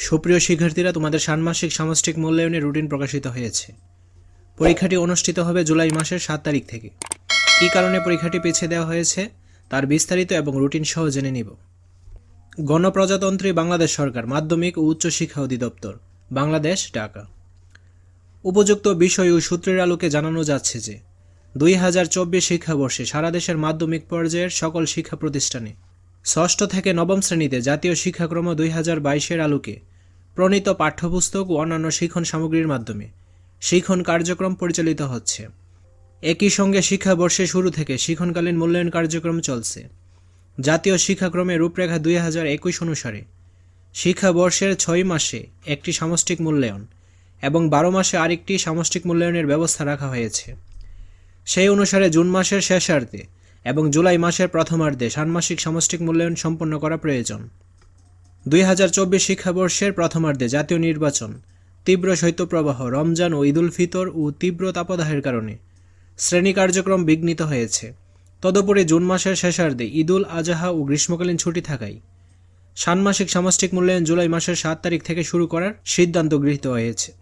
সুপ্রিয় শিক্ষার্থীরা, তোমাদের ষান্মাসিক সামষ্টিক মূল্যায়নের রুটিন প্রকাশিত হয়েছে। পরীক্ষাটি অনুষ্ঠিত হবে জুলাই মাসের সাত তারিখ থেকে। কী কারণে পরীক্ষাটি পিছিয়ে দেওয়া হয়েছে, তার বিস্তারিত এবং রুটিন সহ জেনে নিব। গণপ্রজাতন্ত্রী বাংলাদেশ সরকার, মাধ্যমিক ও উচ্চ শিক্ষা অধিদপ্তর, বাংলাদেশ, ঢাকা। উপযুক্ত বিষয় ও সূত্রের আলোকে জানানো যাচ্ছে যে, দুই হাজার চব্বিশ শিক্ষাবর্ষে সারা দেশের মাধ্যমিক পর্যায়ের সকল শিক্ষা প্রতিষ্ঠানে ষষ্ঠ থেকে নবম শ্রেণীতে জাতীয় শিক্ষাক্রম দুই হাজার বাইশের আলোকে প্রণীত পাঠ্যপুস্তক ও অন্যান্য শিক্ষণ সামগ্রীর মাধ্যমে। শিক্ষণ কার্যক্রম পরিচালিত হচ্ছে। একই সঙ্গে শিক্ষাবর্ষের শুরু থেকে শিক্ষণকালীন মূল্যায়ন কার্যক্রম চলছে। জাতীয় শিক্ষাক্রমের রূপরেখা দুই হাজার একুশ অনুসারে শিক্ষাবর্ষের ছয় মাসে একটি সামষ্টিক মূল্যায়ন এবং বারো মাসে আরেকটি সামষ্টিক মূল্যায়নের ব্যবস্থা রাখা হয়েছে। সেই অনুসারে জুন মাসের শেষার্ধে এবং জুলাই মাসের প্রথমার্ধে ষান্মাসিক সামষ্টিক মূল্যায়ন সম্পন্ন করা প্রয়োজন। দুই হাজার চব্বিশ শিক্ষাবর্ষের প্রথমার্ধে জাতীয় নির্বাচন। তীব্র শৈত্যপ্রবাহ রমজান ও ঈদুল ফিতর ও তীব্র তাপদাহের কারণে শ্রেণি কার্যক্রম বিঘ্নিত হয়েছে। তদুপরি জুন মাসের শেষার্ধে ঈদুল আজহা ও গ্রীষ্মকালীন ছুটি থাকায় ষান্মাসিক সামষ্টিক মূল্যায়ন জুলাই মাসের সাত তারিখ থেকে শুরু করার সিদ্ধান্ত গৃহীত হয়েছে।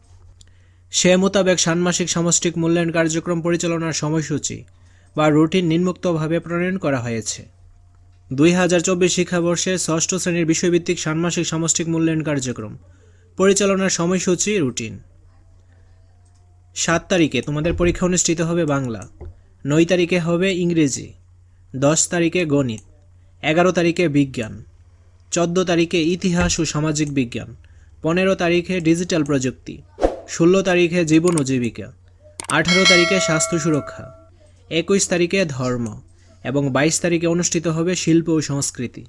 সে মোতাবেক ষান্মাসিক সামষ্টিক মূল্যায়ন কার্যক্রম পরিচালনার সময়সূচি বা রুটিন নিম্নোক্তভাবে প্রণয়ন করা হয়েছে। দুই হাজার চব্বিশ শিক্ষাবর্ষে ষষ্ঠ শ্রেণির বিষয়ভিত্তিক ষান্মাসিক সামষ্টিক মূল্যায়ন কার্যক্রম। পরিচালনার সময়সূচি, রুটিন। সাত তারিখে তোমাদের পরীক্ষা অনুষ্ঠিত হবে বাংলা। নয় তারিখে হবে ইংরেজি। দশ তারিখে গণিত। এগারো তারিখে বিজ্ঞান। চোদ্দ তারিখে ইতিহাস ও সামাজিক বিজ্ঞান। পনেরো তারিখে ডিজিটাল প্রযুক্তি। ষোলো তারিখে জীবন ও জীবিকা। আঠারো তারিখে স্বাস্থ্য সুরক্ষা। একুশ তারিখে ধর্ম। এবং বাইশ তারিখে অনুষ্ঠিত হবে শিল্প ও সংস্কৃতি।